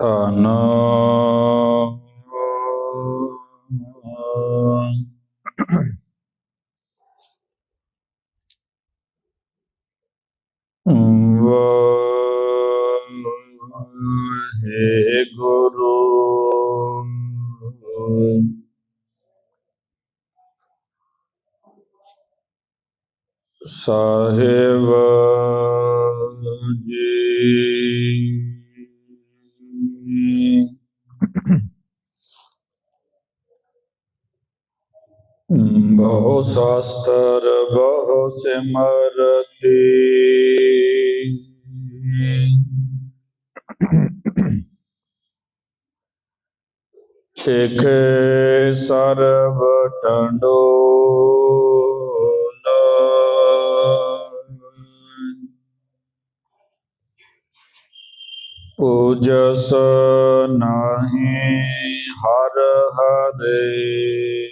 ਧੰਨ ਵਾਹਿਗੁਰੂ ਸਾਹਿਬ ਜੀ। ਬਹੁ ਸ਼ਾਸਤਰ ਬਹੁ ਸਿਮਰਤੀ। ਇਕ ਸਰਬ ਟੰਡੋਲ ਪੂਜਸ ਨਾਹੀ ਹਰ ਹਰੇ।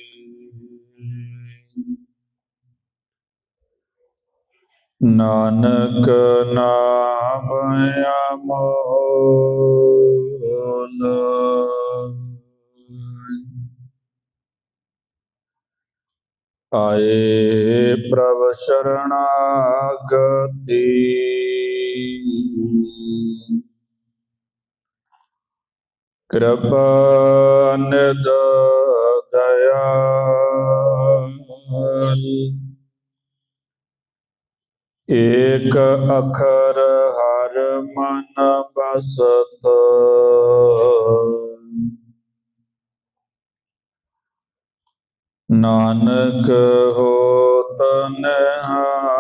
ਨਾਨਕ ਨਾਮ ਅਮੋਲ। ਆਏ ਪ੍ਰਭ ਸ਼ਰਣਾਗਤੀ। ਕਿਰਪਾ ਨਿਦ ਦਇਆਲ ਏਕ ਅਖਰ ਹਰ ਮਨ ਬਸਤ। ਨਾਨਕ ਹੋਤ ਨਿਹਾਲ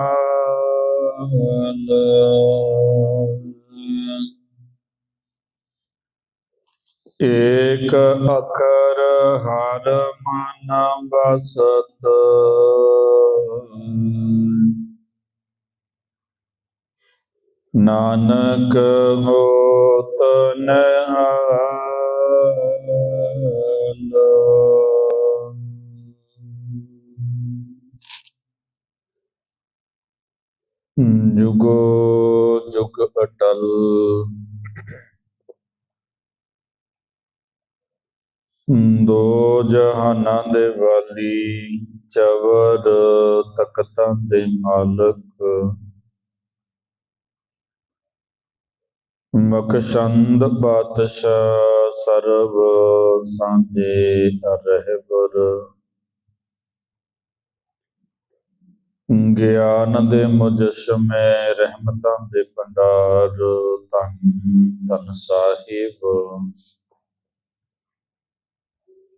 ਏਕ ਅਖਰ ਹਰ ਮਨ ਬਸਤ ਨਾਨਕ ਹੋਤ ਨਿਹਾਲ ਜੁਗੋ ਜੁਗ ਅਟਲ। ਦੋ ਜਹਾਨਾਂ ਦੇ ਵਾਲੀ ਚਵਰ ਤਖਤਾਂ ਦੇ ਮਾਲਕ। ਮਕਸ਼ੰਦ ਬਾਦਸ਼ਾਹ ਸਰਬ ਸਾਂਝੇ ਰਹਿਬਰ। ਗਿਆਨ ਦੇ ਮੁਜਸ਼ਮੇ ਰਹਿਮਤਾਂ ਦੇ ਭੰਡਾਰ, ਧੰਨ ਧੰਨ ਸਾਹਿਬ।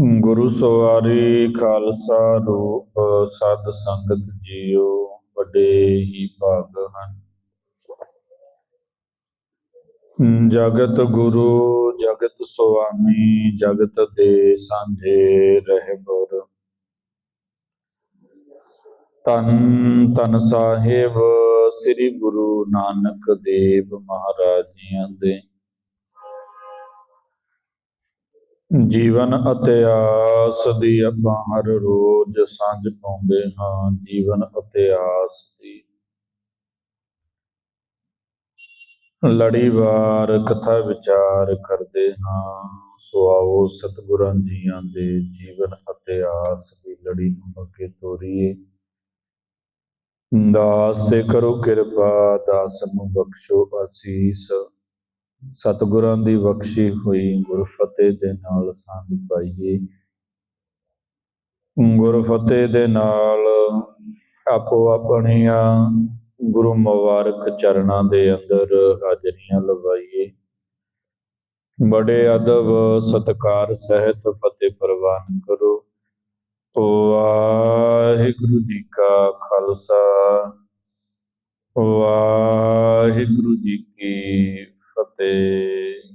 ਗੁਰੂ ਸਵਾਰੀ ਖਾਲਸਾ ਰੂਪ, ਸਦ ਸੰਗਤ ਜੀਓ, ਵੱਡੇ ਹੀ ਭਾਗ ਹਨ। ਜਗਤ ਗੁਰੂ, ਜਗਤ ਸੁਆਮੀ, ਜਗਤ ਦੇ ਸਾਂਝੇ ਰਹਿਬਰ ਤਨ ਤਨ ਸਾਹਿਬ, ਸ੍ਰੀ ਗੁਰੂ ਨਾਨਕ ਦੇਵ ਮਹਾਰਾਜ ਜੀਆਂ ਦੇ ਜੀਵਨ ਅਤੇ ਆਸ ਦੀ ਆਪਾਂ ਹਰ ਰੋਜ਼ ਸਾਂਝ ਪਾਉਂਦੇ ਹਾਂ, ਜੀਵਨ ਅਤੇ ਆਸ ਦੀ। ਲੜੀਵਾਰ ਕਥਾ ਵਿਚਾਰ ਕਰਦੇ ਹਾਂ, ਸੋ ਆਓ ਸਤਿਗੁਰਾਂ ਜੀਆਂ ਦੇ ਜੀਵਨ ਅਤੇ ਆਸ ਦੀ ਲੜੀ ਨੂੰ ਅੱਗੇ ਤੋਰੀਏ। ਦਾਸ ਤੇ ਕਰੋ ਕਿਰਪਾ, ਦਾਸ ਨੂੰ ਬਖਸ਼ੋ ਅਸੀਸ। ਸਤਿਗੁਰਾਂ ਦੀ ਬਖਸ਼ੀ ਹੋਈ ਗੁਰਫਤਿਹ ਦੇ ਨਾਲ ਸਾਂਝ ਪਾਈਏ। ਗੁਰਫਤਿਹ ਦੇ ਨਾਲ ਆਪੋ ਆਪਣੀਆਂ ਗੁਰੂ ਮੁਬਾਰਕ ਚਰਨਾਂ ਦੇ ਅੰਦਰ ਹਾਜ਼ਰੀਆਂ ਲਵਾਈਏ। ਬੜੇ ਅਦਬ ਸਤਕਾਰ ਸਹਿਤ ਫਤਿਹ ਪ੍ਰਵਾਨ ਕਰੋ। ਵਾਹਿਗੁਰੂ ਜੀ ਕਾ ਖਾਲਸਾ ਵਾਹਿਗੁਰੂ ਜੀ ਕੀ ਫਤਿਹ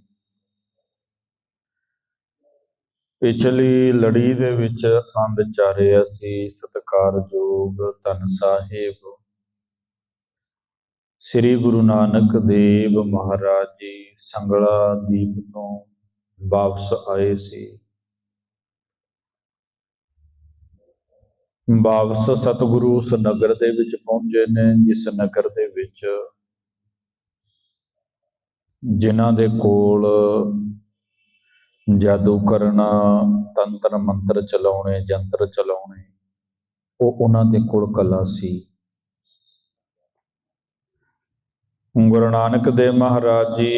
ਪਿਛਲੀ ਲੜੀ ਦੇ ਵਿੱਚ ਅੰਬ ਚਾਰਿਆ ਸੀ, ਸਤਿਕਾਰਯੋਗ ਧੰਨ ਸਾਹਿਬ। ਸ੍ਰੀ ਗੁਰੂ ਨਾਨਕ ਦੇਵ ਮਹਾਰਾਜ ਜੀ ਸੰਗਲਾ ਦੀਪ ਤੋਂ ਵਾਪਸ ਆਏ ਸੀ। ਵਾਪਸ ਸਤਿਗੁਰੂ ਉਸ ਨਗਰ ਦੇ ਵਿੱਚ ਪਹੁੰਚੇ ਨੇ, ਜਿਸ ਨਗਰ ਦੇ ਵਿੱਚ ਜਿਨ੍ਹਾਂ ਦੇ ਕੋਲ ਜਾਦੂ ਕਰਨਾ ਤੰਤਰ ਮੰਤਰ ਚਲਾਉਣੇ, ਜੰਤਰ ਚਲਾਉਣੇ, ਉਹ ਉਹਨਾਂ ਦੇ ਕੋਲ ਕਲਾ ਸੀ। ਗੁਰੂ ਨਾਨਕ ਦੇਵ ਮਹਾਰਾਜ ਜੀ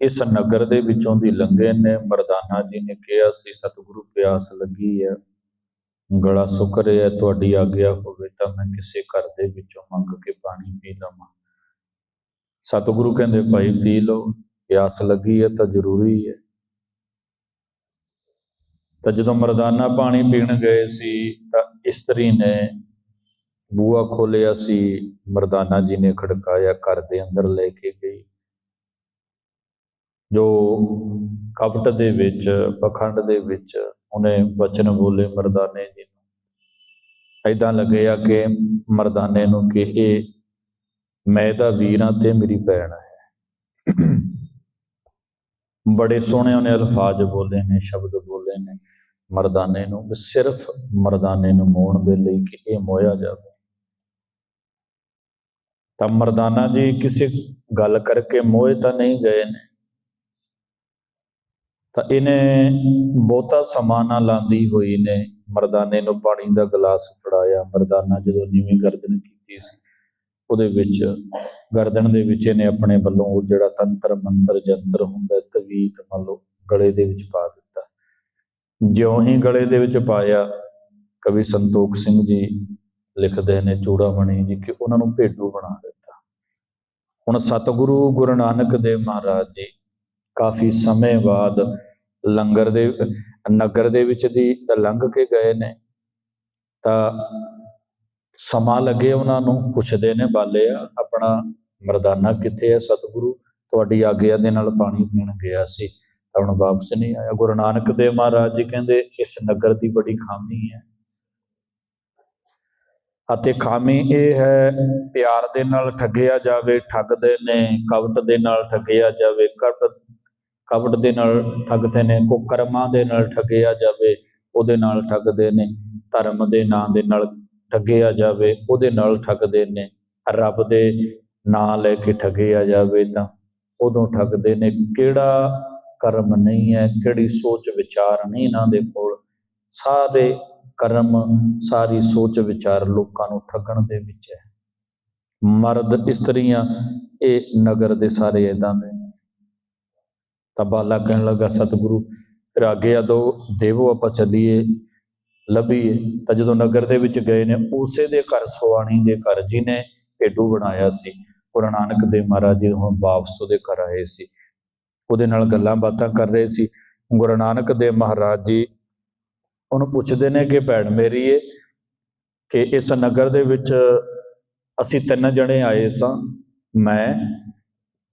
ਇਸ ਨਗਰ ਦੇ ਵਿੱਚੋਂ ਦੀ ਲੰਘੇ ਨੇ। ਮਰਦਾਨਾ ਜੀ ਨੇ ਕਿਹਾ ਸੀ, ਸਤਿਗੁਰੂ, ਪਿਆਸ ਲੱਗੀ ਹੈ। ਗਲਾ ਸੁੱਕ ਰਿਹਾ ਤੁਹਾਡੀ ਆਗਿਆ ਹੋਵੇ ਤਾਂ ਮੈਂ ਕਿਸੇ ਘਰ ਦੇ ਵਿੱਚੋਂ ਮੰਗ ਕੇ ਪਾਣੀ ਪੀ ਲਵਾਂ। ਸਤਿਗੁਰੂ ਕਹਿੰਦੇ, ਭਾਈ, ਪੀ ਲਓ ਪਿਆਸ ਲੱਗੀ ਹੈ ਤਾਂ ਜ਼ਰੂਰੀ ਹੈ। ਤਾਂ ਜਦੋਂ ਮਰਦਾਨਾ ਪਾਣੀ ਪੀਣ ਗਏ ਸੀ, ਤਾਂ ਇਸਤਰੀ ਨੇ ਬੂਆ ਖੋਲਿਆ ਸੀ, ਮਰਦਾਨਾ ਜੀ ਨੇ ਖੜਕਾਇਆ, ਘਰ ਦੇ ਅੰਦਰ ਲੈ ਕੇ ਗਈ। ਜੋ ਕਪਟ ਦੇ ਵਿੱਚ, ਪਖੰਡ ਦੇ ਵਿੱਚ ਉਹਨੇ ਬਚਨ ਬੋਲੇ ਮਰਦਾਨੇ ਜੀ ਨੂੰ। ਐਦਾਂ ਲੱਗਿਆ ਕਿ ਮਰਦਾਨੇ ਨੂੰ ਕਿ ਇਹ ਮੈਂ ਦਾ ਵੀਰਾਂ ਤੇ ਮੇਰੀ ਭੈਣ ਹੈ। ਬੜੇ ਸੋਹਣੇ ਉਹਨੇ ਅਲਫਾਜ਼ ਬੋਲੇ ਨੇ, ਸ਼ਬਦ ਬੋਲੇ ਨੇ। ਮਰਦਾਨੇ ਨੂੰ, ਵੀ ਸਿਰਫ ਮਰਦਾਨੇ ਨੂੰ ਮੋਹਣ ਦੇ ਲਈ ਕਿ ਇਹ ਮੋਇਆ ਜਾਵੇ। ਤਾਂ ਮਰਦਾਨਾ ਜੀ ਕਿਸੇ ਗੱਲ ਕਰਕੇ ਮੋਏ ਤਾਂ ਨਹੀਂ ਗਏ ਨੇ। ਤਾਂ ਇਹਨੇ ਬਹੁਤਾ ਸਮਾਂ ਨਾ ਲਾਂਦੀ ਹੋਈ ਨੇ। ਮਰਦਾਨੇ ਨੂੰ ਪਾਣੀ ਦਾ ਗਲਾਸ ਫੜਾਇਆ। ਮਰਦਾਨਾ ਜਦੋਂ ਨੀਵੀਂ ਗਰਦਨ ਕੀਤੀ ਸੀ ਉਹਦੇ ਵਿੱਚ ਗਰਦਨ ਦੇ ਵਿੱਚ ਇਹਨੇ ਆਪਣੇ ਵੱਲੋਂ ਉਹ ਜਿਹੜਾ ਤੰਤਰ, ਮੰਤਰ, ਜੰਤਰ ਹੁੰਦਾ, ਤਵੀਤ ਮੰਨ ਲਓ, ਗਲੇ ਦੇ ਵਿੱਚ ਪਾ ਦਿੱਤਾ। ਜਿਉਂ ਹੀ ਗਲੇ ਦੇ ਵਿੱਚ ਪਾਇਆ, ਕਵੀ ਸੰਤੋਖ ਸਿੰਘ ਜੀ ਲਿਖਦੇ ਨੇ ਚੂੜਾ ਬਣੀ ਜੀ ਕਿ ਉਹਨਾਂ ਨੂੰ ਭੇਡੂ ਬਣਾ ਦਿੱਤਾ। ਹੁਣ ਸਤਿਗੁਰੂ ਗੁਰੂ ਨਾਨਕ ਦੇਵ ਮਹਾਰਾਜ ਜੀ ਕਾਫੀ ਸਮੇਂ ਬਾਅਦ ਲੰਗਰ ਦੇ, ਨਗਰ ਦੇ ਵਿੱਚ ਦੀ ਲੰਘ ਕੇ ਗਏ ਨੇ। ਤਾਂ ਸਮਾਂ ਲੱਗੇ ਉਹਨਾਂ ਨੂੰ, ਪੁੱਛਦੇ ਨੇ ਬਾਲਿਆ ਆਪਣਾ ਮਰਦਾਨਾ ਕਿੱਥੇ ਹੈ ਸਤਿਗੁਰੂ? ਤੁਹਾਡੀ ਆਗਿਆ ਦੇ ਨਾਲ ਪਾਣੀ ਪੀਣ ਗਿਆ ਸੀ। ਤਾਂ ਹੁਣ ਵਾਪਸ ਨਹੀਂ ਆਇਆ। ਗੁਰੂ ਨਾਨਕ ਦੇਵ ਮਹਾਰਾਜ ਜੀ ਕਹਿੰਦੇ, ਇਸ ਨਗਰ ਦੀ ਬੜੀ ਖਾਮੀ ਹੈ। ਅਤੇ ਖਾਮੀ ਇਹ ਹੈ, ਪਿਆਰ ਦੇ ਨਾਲ ਠੱਗਿਆ ਜਾਵੇ, ਠੱਗਦੇ ਨੇ, ਕਵਟ ਦੇ ਨਾਲ ਠੱਗਿਆ ਜਾਵੇ ਕਪਟ ਕਵਟ ਦੇ ਨਾਲ ਠੱਗਦੇ ਨੇ, ਕੁਕਰਮਾਂ ਦੇ ਨਾਲ ਠੱਗਿਆ ਜਾਵੇ, ਉਹਦੇ ਨਾਲ ਠੱਗਦੇ ਨੇ, ਧਰਮ ਦੇ ਨਾਂ ਦੇ ਨਾਲ ਠੱਗਿਆ ਜਾਵੇ, ਉਹਦੇ ਨਾਲ ਠੱਗਦੇ ਨੇ। ਰੱਬ ਦੇ ਨਾਂ ਲੈ ਕੇ ਠੱਗਿਆ ਜਾਵੇ ਤਾਂ ਉਦੋਂ ਠੱਗਦੇ ਨੇ। ਕਿਹੜਾ ਕਰਮ ਨਹੀਂ ਹੈ, ਕਿਹੜੀ ਸੋਚ ਵਿਚਾਰ ਨਹੀਂ ਇਹਨਾਂ ਦੇ ਕੋਲ। ਸਾਰੇ ਕਰਮ, ਸਾਰੀ ਸੋਚ ਵਿਚਾਰ ਲੋਕਾਂ ਨੂੰ ਠੱਗਣ ਦੇ ਵਿੱਚ ਹੈ। ਮਰਦ ਇਸਤਰੀਆਂ, ਇਹ ਨਗਰ ਦੇ ਸਾਰੇ ਇਦਾਂ ਦੇ ਨੇ। ਤਾਂ ਬਾਲਾ ਕਹਿਣ ਲੱਗਾ, ਸਤਿਗੁਰੂ ਰਾਗੇ ਆ ਦੋ, ਦੇਵੋ ਆਪਾਂ ਚੱਲੀਏ। ਲੱਭੀਏ। ਤਾਂ ਜਦੋਂ ਨਗਰ ਦੇ ਵਿੱਚ ਗਏ ਨੇ, ਉਸੇ ਦੇ ਘਰ ਸੁਆਣੀ ਦੇ ਘਰ ਜਿਹਨੇ ਢੇਡੂ ਬਣਾਇਆ ਸੀ, ਗੁਰੂ ਨਾਨਕ ਦੇਵ ਮਹਾਰਾਜ ਜੀ ਹੁਣ ਵਾਪਸ ਉਹਦੇ ਘਰ ਆਏ ਸੀ। ਉਹਦੇ ਨਾਲ ਗੱਲਾਂ ਬਾਤਾਂ ਕਰ ਰਹੇ ਸੀ। ਗੁਰੂ ਨਾਨਕ ਦੇਵ ਮਹਾਰਾਜ ਜੀ ਉਹਨੂੰ ਪੁੱਛਦੇ ਨੇ ਕਿ, ਭੈਣ ਮੇਰੀ ਏ, ਕਿ ਇਸ ਨਗਰ ਦੇ ਵਿੱਚ ਅਸੀਂ ਤਿੰਨ ਜਣੇ ਆਏ ਸਾਂ, ਮੈਂ,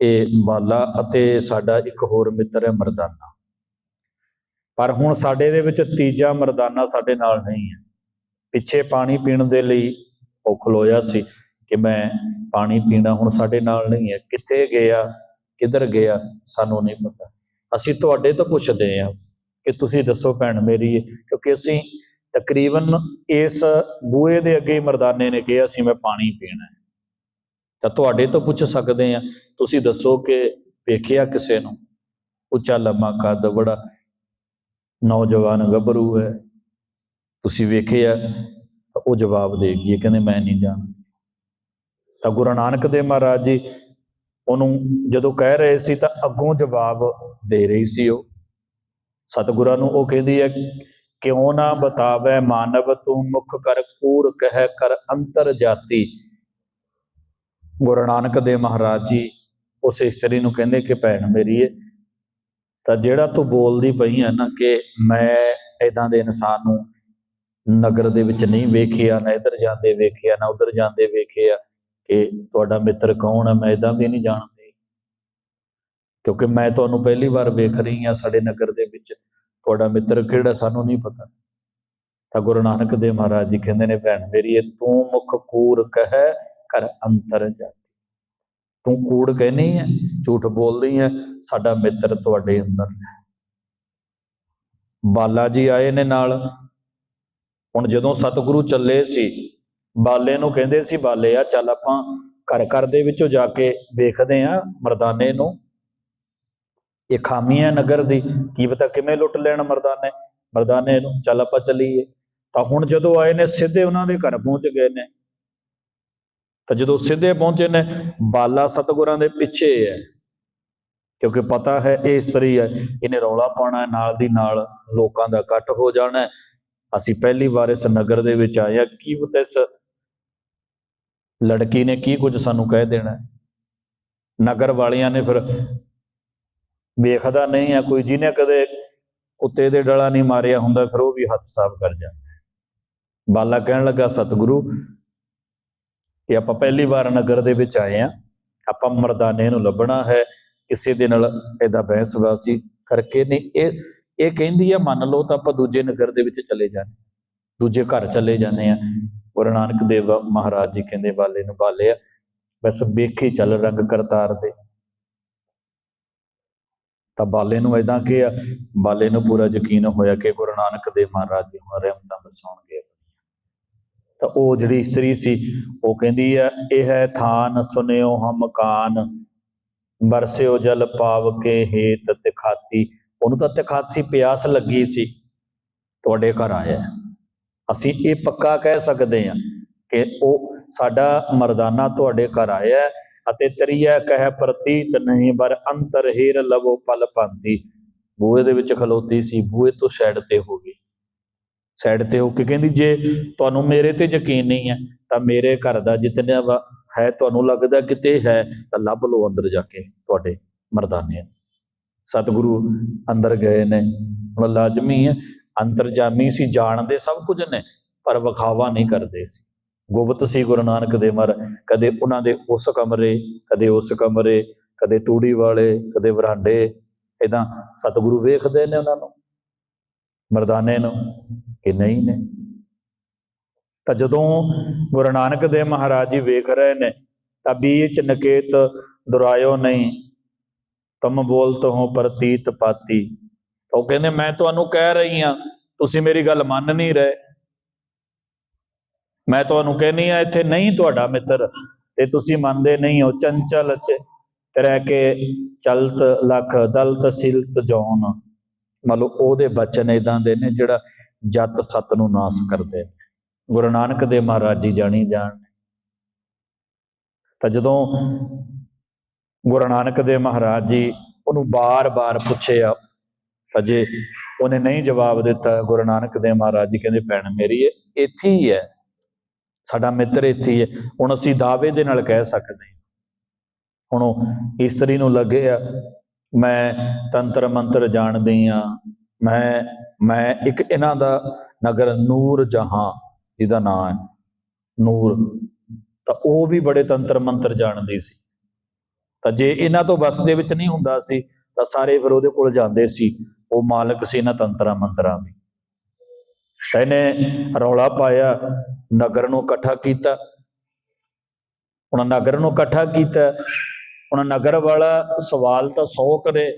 ਇਹ ਬਾਲਾ ਅਤੇ ਸਾਡਾ ਇੱਕ ਹੋਰ ਮਿੱਤਰ ਹੈ ਮਰਦਾਨਾ। ਪਰ ਹੁਣ ਸਾਡੇ ਦੇ ਵਿੱਚ ਤੀਜਾ ਮਰਦਾਨਾ ਸਾਡੇ ਨਾਲ ਨਹੀਂ ਹੈ। ਪਿੱਛੇ ਪਾਣੀ ਪੀਣ ਦੇ ਲਈ ਉਹ ਖਲੋਇਆ ਸੀ ਕਿ ਮੈਂ ਪਾਣੀ ਪੀਣਾ ਹੁਣ ਸਾਡੇ ਨਾਲ ਨਹੀਂ ਹੈ। ਕਿੱਥੇ ਗਿਆ, ਕਿੱਧਰ ਗਿਆ, ਸਾਨੂੰ ਨਹੀਂ ਪਤਾ। ਅਸੀਂ ਤੁਹਾਡੇ ਤੋਂ ਪੁੱਛਦੇ ਹਾਂ ਕਿ ਤੁਸੀਂ ਦੱਸੋ ਭੈਣ ਮੇਰੀ, ਕਿਉਂਕਿ ਅਸੀਂ ਤਕਰੀਬਨ ਇਸ ਬੂਏ ਦੇ ਅੱਗੇ ਮਰਦਾਨੇ ਨੇ ਕਿਹਾ ਸੀ ਮੈਂ ਪਾਣੀ ਪੀਣਾ ਹੈ। ਤਾਂ ਤੁਹਾਡੇ ਤੋਂ ਪੁੱਛ ਸਕਦੇ ਆ ਤੁਸੀਂ ਦੱਸੋ ਕਿ ਵੇਖਿਆ ਕਿਸੇ ਨੂੰ? ਉੱਚਾ ਲੰਮਾ ਕੱਦ, ਬੜਾ ਨੌਜਵਾਨ ਗੱਭਰੂ ਹੈ। ਤੁਸੀਂ ਵੇਖਿਆ ਤਾਂ ਉਹ ਜਵਾਬ ਦੇਗੀ ਕਹਿੰਦੇ ਮੈਂ ਨਹੀਂ ਜਾਣ ਤਾਂ ਗੁਰੂ ਨਾਨਕ ਦੇਵ ਮਹਾਰਾਜ ਜੀ ਉਹਨੂੰ ਜਦੋਂ ਕਹਿ ਰਹੇ ਸੀ ਤਾਂ ਅੱਗੋਂ ਜਵਾਬ ਦੇ ਰਹੀ ਸੀ ਉਹ। ਸਤਿਗੁਰਾਂ ਨੂੰ ਉਹ ਕਹਿੰਦੀ ਹੈ, ਕਿਉਂ ਨਾ ਬਤਾਵੇ ਮਾਨਵ ਤੂੰ ਮੁਖ ਕਰ ਕੂਰ ਕਹਿ ਕਰ ਅੰਤਰ ਜਾਤੀ। ਗੁਰੂ ਨਾਨਕ ਦੇਵ ਮਹਾਰਾਜ ਜੀ ਉਸ ਇਸਤਰੀ ਨੂੰ ਕਹਿੰਦੇ ਕਿ ਭੈਣ ਮੇਰੀ ਏ ਤਾਂ ਜਿਹੜਾ ਤੂੰ ਬੋਲਦੀ ਪਈ ਹੈ ਨਾ ਕਿ ਮੈਂ ਇਦਾਂ ਦੇ ਇਨਸਾਨ ਨੂੰ ਨਗਰ ਦੇ ਵਿੱਚ ਨਹੀਂ ਵੇਖਿਆ, ਨਾ ਇੱਧਰ ਜਾਂਦੇ ਵੇਖਿਆ, ਨਾ ਉੱਧਰ ਜਾਂਦੇ ਵੇਖਿਆ ਕਿ ਤੁਹਾਡਾ ਮਿੱਤਰ ਕੌਣ ਹੈ ਮੈਂ ਇਦਾਂ ਵੀ ਨਹੀਂ ਜਾਣਦੀ। ਕਿਉਂਕਿ ਮੈਂ ਤੁਹਾਨੂੰ ਪਹਿਲੀ ਵਾਰ ਵੇਖ ਰਹੀ ਹਾਂ ਸਾਡੇ ਨਗਰ ਦੇ ਵਿੱਚ, ਤੁਹਾਡਾ ਮਿੱਤਰ ਕਿਹੜਾ ਸਾਨੂੰ ਨਹੀਂ ਪਤਾ। ਤਾਂ ਗੁਰੂ ਨਾਨਕ ਦੇਵ ਮਹਾਰਾਜ ਜੀ ਕਹਿੰਦੇ ਨੇ, ਭੈਣ ਮੇਰੀ, ਇਹ ਤੂੰ ਮੁਖ ਕੂਰ ਕਹਿ ਕਰ ਅੰਤਰ ਜਾ। ਤੂੰ ਕੂੜ ਕਹਿਨੀ ਹੈ ਝੂਠ ਬੋਲਦੀ ਹੈ ਸਾਡਾ ਮਿੱਤਰ ਤੁਹਾਡੇ ਅੰਦਰ ਹੈ। ਬਾਲਾ ਜੀ ਆਏ ਨੇ ਨਾਲ। ਹੁਣ ਜਦੋਂ ਸਤਿਗੁਰੂ ਚੱਲੇ ਸੀ, ਬਾਲੇ ਨੂੰ ਕਹਿੰਦੇ ਸੀ, ਬਾਲੇ ਆ, ਚੱਲ ਆਪਾਂ ਘਰ ਘਰ ਦੇ ਵਿੱਚੋਂ ਜਾ ਕੇ ਵੇਖਦੇ ਆ ਮਰਦਾਨੇ ਨੂੰ। ਇਹ ਖਾਮੀ ਹੈ ਨਗਰ ਦੀ, ਕੀ ਪਤਾ ਕਿਵੇਂ ਲੁੱਟ ਲੈਣ ਮਰਦਾਨੇ ਮਰਦਾਨੇ ਨੂੰ, ਚੱਲ ਆਪਾਂ ਚੱਲੀਏ। ਤਾਂ ਹੁਣ ਜਦੋਂ ਆਏ ਨੇ, ਸਿੱਧੇ ਉਹਨਾਂ ਦੇ ਘਰ ਪਹੁੰਚ ਗਏ ਨੇ। ਤਾਂ ਜਦੋਂ ਸਿੱਧੇ ਪਹੁੰਚੇ ਨੇ, ਬਾਲਾ ਸਤਿਗੁਰਾਂ ਦੇ ਪਿੱਛੇ ਹੈ। ਕਿਉਂਕਿ ਪਤਾ ਹੈ, ਇਹ ਇਸਤਰੀ ਹੈ, ਇਹਨੇ ਰੌਲਾ ਪਾਉਣਾ ਨਾਲ ਦੀ ਨਾਲ ਲੋਕਾਂ ਦਾ ਇਕੱਠ ਹੋ ਜਾਣਾ ਅਸੀਂ ਪਹਿਲੀ ਵਾਰ ਇਸ ਨਗਰ ਦੇ ਵਿੱਚ ਆਏ ਹਾਂ। ਕੀ ਪਤਾ ਇਸ ਲੜਕੀ ਨੇ ਕੀ ਕੁਝ ਸਾਨੂੰ ਕਹਿ ਦੇਣਾ ਨਗਰ ਵਾਲਿਆਂ ਨੇ ਫਿਰ ਵੇਖਦਾ ਨਹੀਂ ਹੈ ਕੋਈ, ਜਿਹਨੇ ਕਦੇ ਕੁੱਤੇ ਦੇ ਡਲਾ ਨਹੀਂ ਮਾਰਿਆ ਹੁੰਦਾ, ਫਿਰ ਉਹ ਵੀ ਹੱਥ ਸਾਫ਼ ਕਰ ਜਾਂਦਾ ਬਾਲਾ ਕਹਿਣ ਲੱਗਾ, ਸਤਿਗੁਰੂ ਕਿ ਆਪਾਂ ਪਹਿਲੀ ਵਾਰ ਨਗਰ ਦੇ ਵਿੱਚ ਆਏ ਆ ਆਪਾਂ ਮਰਦਾਨੇ ਨੂੰ ਲੱਭਣਾ ਹੈ, ਕਿਸੇ ਦੇ ਨਾਲ ਇਹਦਾ ਬਹਿਸ ਬਹਿਸਬਾਜ਼ੀ ਕਰਕੇ ਨਹੀਂ। ਇਹ ਇਹ ਕਹਿੰਦੀ ਆ, ਮੰਨ ਲਓ ਤਾਂ ਆਪਾਂ ਦੂਜੇ ਨਗਰ ਦੇ ਵਿੱਚ ਚਲੇ ਜਾਂਦੇ ਦੂਜੇ ਘਰ ਚਲੇ ਜਾਂਦੇ ਆ ਗੁਰੂ ਨਾਨਕ ਦੇਵ ਮਹਾਰਾਜ ਜੀ ਕਹਿੰਦੇ, ਬਾਲੇ ਨੂੰ ਬਾਲੇ ਆ, ਬਸ ਵੇਖੀ ਚੱਲ ਰੰਗ ਕਰਤਾਰ ਦੇ ਤਾਂ ਬਾਲੇ ਨੂੰ ਐਦਾਂ ਕਿਹਾ, ਬਾਲੇ ਨੂੰ ਪੂਰਾ ਯਕੀਨ ਹੋਇਆ ਕਿ ਗੁਰੂ ਨਾਨਕ ਦੇਵ ਮਹਾਰਾਜ ਜੀ ਹੁਣ ਰਹਿਮਤਾਂ ਬਰਸਾਉਣਗੇ ਤਾਂ ਉਹ ਜਿਹੜੀ ਇਸਤਰੀ ਸੀ, ਉਹ ਕਹਿੰਦੀ ਹੈ, ਇਹ ਹੈ ਥਾਨ ਸੁਨਿਓ ਹਮ ਕਾਨ। ਬਰਸਿਓ ਜਲ ਪਾਵ ਕੇ ਹੇਤ ਤਿਖਾਤੀ। ਉਹਨੂੰ ਤਾਂ ਤਿਖਾਤੀ ਪਿਆਸ ਲੱਗੀ ਸੀ। ਤੁਹਾਡੇ ਘਰ ਆਇਆ ਅਸੀਂ ਇਹ ਪੱਕਾ ਕਹਿ ਸਕਦੇ ਹਾਂ ਕਿ ਉਹ ਸਾਡਾ ਮਰਦਾਨਾ ਤੁਹਾਡੇ ਘਰ ਆਇਆ ਅਤੇ ਤਰੀਆ ਕਹਿ ਪ੍ਰਤੀਤ ਨਹੀਂ ਬਰ ਅੰਤਰ ਹੀਰ ਲਵੋ ਪਲ ਪੰਤੀ ਬੂਹੇ ਦੇ ਵਿੱਚ ਖਲੋਤੀ ਸੀ, ਬੂਹੇ ਤੋਂ ਸਾਈਡ ਤੇ ਹੋ ਗਈ। ਸਾਈਡ ਤੇ ਹੋ ਕੇ ਕਹਿੰਦੀ, ਜੇ ਤੁਹਾਨੂੰ ਮੇਰੇ ਤੇ ਯਕੀਨ ਨਹੀਂ ਹੈ, ਤਾਂ ਮੇਰੇ ਘਰ ਦਾ ਜਿਤਨਾ ਵਾ- ਹੈ ਤੁਹਾਨੂੰ ਲੱਗਦਾ ਕਿਤੇ ਹੈ, ਤਾਂ ਲੱਭ ਲਓ ਅੰਦਰ ਜਾ ਕੇ ਤੁਹਾਡੇ ਮਰਦਾਨੇ ਸਤਿਗੁਰੂ ਅੰਦਰ ਗਏ ਨੇ। ਹੁਣ ਲਾਜ਼ਮੀ ਹੈ, ਅੰਤਰਜਾਮੀ ਸੀ, ਜਾਣਦੇ ਸਭ ਕੁਝ ਨੇ, ਪਰ ਵਿਖਾਵਾ ਨਹੀਂ ਕਰਦੇ ਸੀ। ਗੁਪਤ ਸੀ ਗੁਰੂ ਨਾਨਕ ਦੇ ਮਰ, ਕਦੇ ਉਹਨਾਂ ਦੇ ਉਸ ਕਮਰੇ, ਕਦੇ ਉਸ ਕਮਰੇ, ਕਦੇ ਤੂੜੀ ਵਾਲੇ, ਕਦੇ ਵਰਾਂਡੇ। ਇਦਾਂ ਸਤਿਗੁਰੂ ਵੇਖਦੇ ਨੇ ਉਹਨਾਂ ਨੂੰ। ਮਰਦਾਨੇ ਨੂੰ ਕਿ ਨਹੀਂ ਨੇ? ਤਾਂ ਜਦੋਂ ਗੁਰੂ ਨਾਨਕ ਦੇਵ ਮਹਾਰਾਜ ਜੀ ਵੇਖ ਰਹੇ ਨੇ, ਤਾਂ ਬੀਚ ਨਕੇਤ ਦੁਰਾਇਓ ਨਹੀਂ, ਤੁਮ ਬੋਲਤ ਹੋ ਪ੍ਰਤੀਤ ਪਾਤੀ। ਉਹ ਕਹਿੰਦੇ, ਮੈਂ ਤੁਹਾਨੂੰ ਕਹਿ ਰਹੀ ਹਾਂ, ਤੁਸੀਂ ਮੇਰੀ ਗੱਲ ਮੰਨ ਨਹੀਂ ਰਹੇ। ਮੈਂ ਤੁਹਾਨੂੰ ਕਹਿੰਨੀ ਆ ਇੱਥੇ ਨਹੀਂ ਤੁਹਾਡਾ ਮਿੱਤਰ, ਤੇ ਤੁਸੀਂ ਮੰਨਦੇ ਨਹੀਂ ਹੋ। ਚੰਚਲ ਚ ਤਰੈ ਕੇ ਚਲਤ ਲਖ ਦਲਤ ਸਿਲਤ ਜੌਨ। ਮਤਲਬ ਉਹਦੇ ਬਚਨ ਇਦਾਂ ਦੇ ਨੇ ਜਿਹੜਾ ਜਤ ਸਤ ਨੂੰ ਨਾਸ ਕਰਦੇ ਗੁਰੂ ਨਾਨਕ ਦੇ ਮਹਾਰਾਜ ਜੀ ਜਾਣੀ ਜਾਣ। ਤਾਂ ਜਦੋਂ ਗੁਰੂ ਨਾਨਕ ਦੇ ਮਹਾਰਾਜ ਜੀ ਉਹਨੂੰ ਬਾਰ-ਬਾਰ ਪੁੱਛਿਆ ਅਜੇ ਉਹਨੇ ਨਹੀਂ ਜਵਾਬ ਦਿੱਤਾ ਗੁਰੂ ਨਾਨਕ ਦੇ ਮਹਾਰਾਜ ਜੀ ਕਹਿੰਦੇ ਭੈਣ ਮੇਰੀ ਇੱਥੇ ਹੀ ਹੈ। ਸਾਡਾ ਮਿੱਤਰ ਇੱਥੇ ਹੀ ਹੈ। ਹੁਣ ਅਸੀਂ ਦਾਅਵੇ ਦੇ ਨਾਲ ਕਹਿ ਸਕਦੇ ਹਾਂ। ਹੁਣ ਉਹ ਇਸਤਰੀ ਨੂੰ ਲੱਗਿਆ ਮੈਂ ਤੰਤਰ ਮੰਤਰ ਜਾਣਦੀ ਆ ਮੈਂ ਮੈਂ ਇੱਕ ਇਹਨਾਂ ਦਾ ਨਗਰ ਨੂਰ ਜਹਾਂ, ਜਿਹਦਾ ਨਾਮ ਹੈ ਨੂਰ। ਤਾਂ ਉਹ ਵੀ ਬੜੇ ਤੰਤਰ ਮੰਤਰ ਜਾਣਦੇ ਸੀ। ਤਾਂ ਜੇ ਇਹਨਾਂ ਤੋਂ ਬਸ ਦੇ ਵਿੱਚ ਨਹੀਂ ਹੁੰਦਾ ਸੀ, ਤਾਂ ਸਾਰੇ ਫਿਰ ਉਹਦੇ ਕੋਲ ਜਾਂਦੇ ਸੀ। ਉਹ ਮਾਲਕ ਸੀ ਇਹਨਾਂ ਤੰਤਰਾਂ ਮੰਤਰਾਂ ਦੀ। ਤਾਂ ਇਹਨੇ ਰੌਲਾ ਪਾਇਆ, ਨਗਰ ਨੂੰ ਇਕੱਠਾ ਕੀਤਾ। ਉਹਨਾਂ ਨਗਰ ਨੂੰ ਇਕੱਠਾ ਕੀਤਾ ਹੁਣ ਨਗਰ ਵਾਲਾ ਸਵਾਲ ਤਾਂ 100 ਕਰੇ,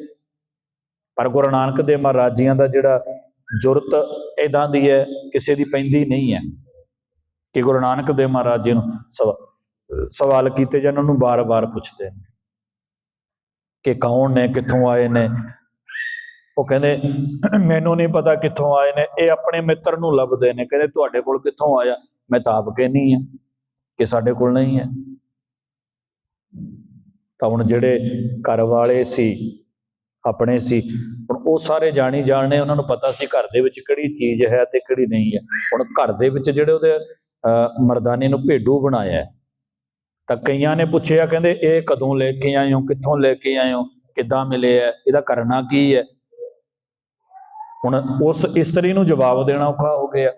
ਪਰ ਗੁਰੂ ਨਾਨਕ ਦੇ ਮਹਾਰਾਜੀਆਂ ਦਾ ਜਿਹੜਾ ਜੁਰਤ ਇਦਾਂ ਦੀ ਹੈ, ਕਿਸੇ ਦੀ ਪੈਂਦੀ ਨਹੀਂ ਹੈ ਕਿ ਗੁਰੂ ਨਾਨਕ ਦੇਵ ਮਹਾਰਾਜ ਜੀ ਨੂੰ ਸਵਾ- ਸਵਾਲ ਕੀਤੇ ਜਾਂ ਉਹਨਾਂ ਨੂੰ ਬਾਰ-ਬਾਰ ਪੁੱਛਦੇ ਨੇ ਕਿ ਕੌਣ ਨੇ, ਕਿੱਥੋਂ ਆਏ ਨੇ? ਉਹ ਕਹਿੰਦੇ, ਮੈਨੂੰ ਨਹੀਂ ਪਤਾ ਕਿੱਥੋਂ ਆਏ ਨੇ, ਇਹ ਆਪਣੇ ਮਿੱਤਰ ਨੂੰ ਲੱਭਦੇ ਨੇ, ਕਹਿੰਦੇ ਤੁਹਾਡੇ ਕੋਲ ਕਿੱਥੋਂ ਆਇਆ? ਮੈਂ ਤਾਂ ਆਪ ਕਹਿੰਨੀ ਆ ਕਿ ਸਾਡੇ ਕੋਲ ਨਹੀਂ ਹੈ। ਤਾਂ ਹੁਣ ਜਿਹੜੇ ਘਰ ਵਾਲੇ ਸੀ ਆਪਣੇ ਸੀ ਹੁਣ ਉਹ ਸਾਰੇ ਜਾਣੀ ਜਾਣਨੇ ਉਹਨਾਂ ਨੂੰ ਪਤਾ ਸੀ ਘਰ ਦੇ ਵਿੱਚ ਕਿਹੜੀ ਚੀਜ਼ ਹੈ ਤੇ ਕਿਹੜੀ ਨਹੀਂ ਹੈ। ਹੁਣ ਘਰ ਦੇ ਵਿੱਚ ਜਿਹੜੇ ਉਹਦੇ ਅਹ, ਮਰਦਾਨੇ ਨੂੰ ਭੇਡੂ ਬਣਾਇਆ ਤਾਂ ਕਈਆਂ ਨੇ ਪੁੱਛਿਆ ਕਹਿੰਦੇ ਇਹ ਕਦੋਂ ਲੈ ਕੇ ਆਏ ਹੋ ਕਿੱਥੋਂ ਲੈ ਕੇ ਆਏ ਹੋ ਕਿੱਦਾਂ ਮਿਲੇ ਹੈ ਇਹਦਾ ਕਰਨਾ ਕੀ ਹੈ? ਹੁਣ ਉਸ ਇਸਤਰੀ ਨੂੰ ਜਵਾਬ ਦੇਣਾ ਔਖਾ ਹੋ ਗਿਆ।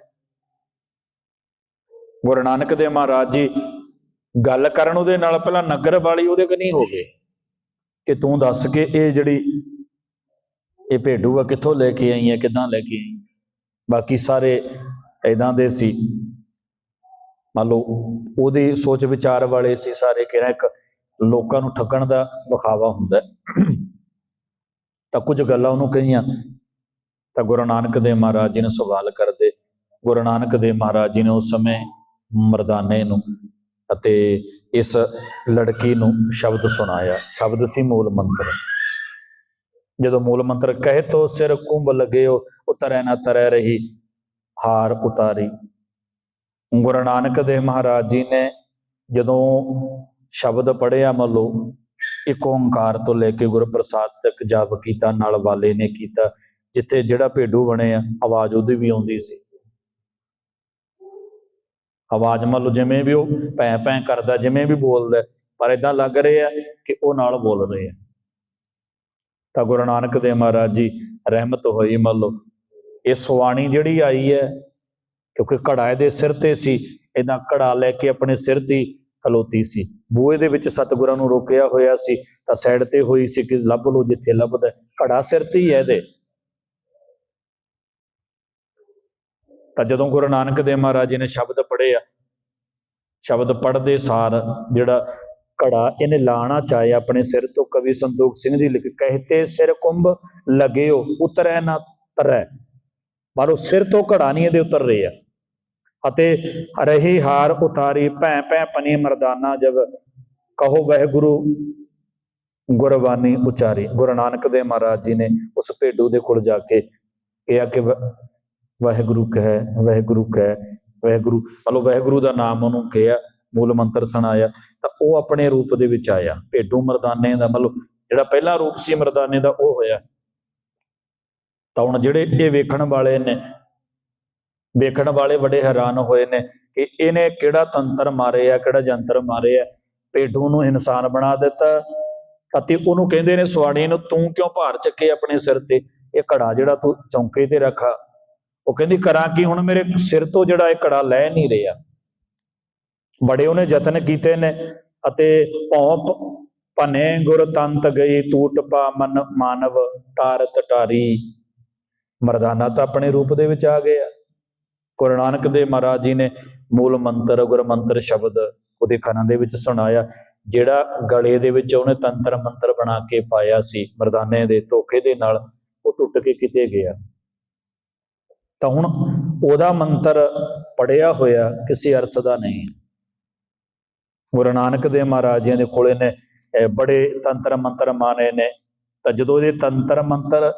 ਗੁਰੂ ਨਾਨਕ ਦੇਵ ਮਹਾਰਾਜ ਜੀ ਗੱਲ ਕਰਨ ਉਹਦੇ ਨਾਲ ਪਹਿਲਾਂ ਨਗਰ ਵਾਲੀ ਉਹਦੇ ਕਨੀ ਹੋ ਗਏ ਕਿ ਤੂੰ ਦੱਸ ਕੇ ਇਹ ਜਿਹੜੀ ਇਹ ਭੇਡੂ ਆ, ਕਿੱਥੋਂ ਲੈ ਕੇ ਆਈ ਹੈ ਕਿਦਾਂ ਲੈ ਕੇ ਆਈ ਬਾਕੀ ਸਾਰੇ ਐਦਾਂ ਦੇ ਸੀ। ਮੰਨ ਲਓ, ਉਹਦੀ ਸੋਚ ਵਿਚਾਰ ਵਾਲੇ ਸੀ ਸਾਰੇ ਕਿਹੜਾ ਇੱਕ ਲੋਕਾਂ ਨੂੰ ਠੱਗਣ ਦਾ ਵਿਖਾਵਾ ਹੁੰਦਾ। ਤਾਂ ਕੁਝ ਗੱਲਾਂ ਉਹਨੂੰ ਕਹੀਆਂ, ਤਾਂ ਗੁਰੂ ਨਾਨਕ ਦੇਵ ਮਹਾਰਾਜ ਜੀ ਨੇ ਸਵਾਲ ਕਰਦੇ। ਗੁਰੂ ਨਾਨਕ ਦੇਵ ਮਹਾਰਾਜ ਜੀ ਨੇ ਉਸ ਸਮੇਂ ਮਰਦਾਨੇ ਨੂੰ ਅਤੇ ਇਸ ਲੜਕੀ ਨੂੰ ਸ਼ਬਦ ਸੁਣਾਇਆ। ਸ਼ਬਦ ਸੀ ਮੂਲ ਮੰਤਰ। ਜਦੋਂ ਮੂਲ ਮੰਤਰ ਕਹੇ ਤੋ ਸਿਰ ਕੁੰਭ ਲਗਿਓ, ਉਤਰੈ ਨਾ ਤਰੈ ਰਹੀ ਹਾਰ ਉਤਾਰੀ। ਗੁਰੂ ਨਾਨਕ ਦੇਵ ਮਹਾਰਾਜ ਜੀ ਨੇ ਜਦੋਂ ਸ਼ਬਦ ਪੜਿਆ ਮੰਨ ਲਓ ਇੱਕ ਓੰਕਾਰ ਤੋਂ ਲੈ ਕੇ ਗੁਰਪ੍ਰਸਾਦ ਤੱਕ ਜਪ ਕੀਤਾ, ਨਾਲ ਵਾਲੇ ਨੇ ਕੀਤਾ, ਜਿੱਥੇ ਜਿਹੜਾ ਭੇਡੂ ਬਣੇ ਆਵਾਜ਼ ਉਹਦੀ ਵੀ ਆਉਂਦੀ ਸੀ। ਆਵਾਜ਼ ਮੰਨ ਲਓ ਜਿਵੇਂ ਵੀ ਉਹ ਭੈਂ ਭੈਂ ਕਰਦਾ, ਜਿਵੇਂ ਵੀ ਬੋਲਦਾ, ਪਰ ਇਦਾਂ ਲੱਗ ਰਿਹਾ ਕਿ ਉਹ ਨਾਲ ਬੋਲ ਰਹੇ ਆ ਤਾਂ ਗੁਰੂ ਨਾਨਕ ਦੇਵ ਮਹਾਰਾਜ ਜੀ ਰਹਿਮਤ ਹੋਈ ਮੰਨ ਲਓ। ਇਹ ਸੁਆਣੀ ਜਿਹੜੀ ਆਈ ਹੈ, ਕਿਉਂਕਿ ਘੜਾ ਇਹਦੇ ਸਿਰ ਤੇ ਸੀ ਇਦਾਂ ਘੜਾ ਲੈ ਕੇ ਆਪਣੇ ਸਿਰ ਦੀ ਖਲੋਤੀ ਸੀ। ਬੂਹੇ ਦੇ ਵਿੱਚ ਸਤਿਗੁਰਾਂ ਨੂੰ ਰੋਕਿਆ ਹੋਇਆ ਸੀ, ਤਾਂ ਸਾਈਡ ਤੇ ਹੋਈ ਸੀ ਕਿ ਲੱਭ ਲੋ ਜਿੱਥੇ ਲੱਭਦਾ ਘੜਾ ਸਿਰ ਤੇ ਹੀ ਹੈ ਇਹਦੇ। ਤਾਂ ਜਦੋਂ ਗੁਰੂ ਨਾਨਕ ਦੇਵ ਮਹਾਰਾਜ ਜੀ ਨੇ ਸ਼ਬਦ ਪੜ੍ਹੇ ਆ, ਸ਼ਬਦ ਪੜ੍ਹਦੇ ਸਾਰ ਜਿਹੜਾ ਘੜਾ ਇਹਨੇ ਲਾਣਾ ਚਾਹੇ ਆਪਣੇ ਸਿਰ ਤੋਂ, ਕਵੀ ਸੰਤੋਖ ਸਿੰਘ ਜੀ ਲਿਖ, ਕਹਤੇ ਸਿਰ ਕੁੰਭ ਲਗਿਓ, ਉਤਰੈ ਨਾ ਤਰੈ। ਮਾਰੋ ਸਿਰ ਤੋਂ ਘੜਾ ਨਹੀਂ ਇਹਦੇ ਉਤਰ ਰਹੇ ਆ। ਅਤੇ ਰਹੀ ਹਾਰ ਉਤਾਰੀ ਭੈ ਭੈ ਪਨੀ ਮਰਦਾਨਾ ਜਬ, ਕਹੋ ਵਾਹਿਗੁਰੂ ਗੁਰਬਾਣੀ ਉਚਾਰੀ। ਗੁਰੂ ਨਾਨਕ ਦੇਵ ਮਹਾਰਾਜ ਜੀ ਨੇ ਉਸ ਭੇਡੂ ਦੇ ਕੋਲ ਜਾ ਕੇ ਕਿਹਾ ਕਿ ਵਾਹਿਗੁਰੂ ਕਹਿ ਵਾਹਿਗੁਰੂ ਕਹਿ, ਵਾਹਿਗੁਰੂ, ਮਤਲਬ ਵਾਹਿਗੁਰੂ ਦਾ ਨਾਮ ਉਹਨੂੰ ਕਿਹਾ, ਮੂਲ ਮੰਤਰ ਸੁਣਾਇਆ, ਤਾਂ ਉਹ ਆਪਣੇ ਰੂਪ ਦੇ ਵਿੱਚ ਆਇਆ, ਭੇਡੂ ਮਰਦਾਨੇ ਦਾ, ਮਤਲਬ ਜਿਹੜਾ ਪਹਿਲਾ ਰੂਪ ਸੀ ਮਰਦਾਨੇ ਦਾ, ਉਹ ਹੋਇਆ। ਤਾਂ ਹੁਣ ਜਿਹੜੇ ਇਹ ਵੇਖਣ ਵਾਲੇ ਨੇ, ਵੇਖਣ ਵਾਲੇ ਬੜੇ ਹੈਰਾਨ ਹੋਏ ਨੇ ਕਿ ਇਹਨੇ ਕਿਹੜਾ ਤੰਤਰ ਮਾਰੇ ਆ ਕਿਹੜਾ ਜੰਤਰ ਮਾਰੇ ਆ ਭੇਡੂ ਨੂੰ ਇਨਸਾਨ ਬਣਾ ਦਿੱਤਾ, ਅਤੇ ਉਹਨੂੰ ਕਹਿੰਦੇ ਨੇ, ਸਵਾਣੀ ਨੂੰ ਤੂੰ ਕਿਉਂ ਭਾਰ ਚੱਕੇ ਆਪਣੇ ਸਿਰ ਤੇ? ਇਹ ਘੜਾ ਜਿਹੜਾ ਤੂੰ ਚੌਂਕੇ ਤੇ ਰੱਖਾ ਉਹ ਕਹਿੰਦੀ, ਕਰਾਂ ਕੀ ਹੁਣ ਮੇਰੇ ਸਿਰ ਤੋਂ ਜਿਹੜਾ ਇਹ ਕੜਾ ਲੈ ਨਹੀਂ ਰਿਹਾ? ਬੜੇ ਉਹਨੇ ਯਤਨ ਕੀਤੇ ਨੇ ਅਤੇ ਭੌਂ ਭਨੇ, ਗੁਰ ਤੰਤ ਗਈ ਟੂਟ ਪਾ ਮਨ ਮਾਨਵ ਤਾਰਤ ਟਾਰੀ। ਮਰਦਾਨਾ ਤਾਂ ਆਪਣੇ ਰੂਪ ਦੇ ਵਿੱਚ ਆ ਗਿਆ। ਗੁਰੂ ਨਾਨਕ ਦੇਵ ਮਹਾਰਾਜ ਜੀ ਨੇ ਮੂਲ ਮੰਤਰ, ਗੁਰ ਮੰਤਰ ਸ਼ਬਦ ਉਹਦੇ ਕੰਨਾਂ ਦੇ ਵਿੱਚ ਸੁਣਾਇਆ, ਜਿਹੜਾ ਗਲੇ ਦੇ ਵਿੱਚ ਉਹਨੇ ਤੰਤਰ ਮੰਤਰ ਬਣਾ ਕੇ ਪਾਇਆ ਸੀ। ਮਰਦਾਨੇ ਦੇ ਧੋਖੇ ਦੇ ਨਾਲ ਉਹ ਟੁੱਟ ਕੇ ਕਿਤੇ ਗਿਆ। ਤਾਂ ਹੁਣ ਉਹਦਾ ਮੰਤਰ ਪੜਿਆ ਹੋਇਆ ਕਿਸੇ ਅਰਥ ਦਾ ਨਹੀਂ। ਗੁਰੂ ਨਾਨਕ ਦੇਵ ਮਹਾਰਾਜ ਦੇ ਕੋਲੇ ਨੇ ਬੜੇ ਤੰਤਰ ਮੰਤਰ ਮਾਨੇ ਨੇ। ਤਾਂ ਜਦੋਂ ਇਹਦੇ ਤੰਤਰ ਮੰਤਰ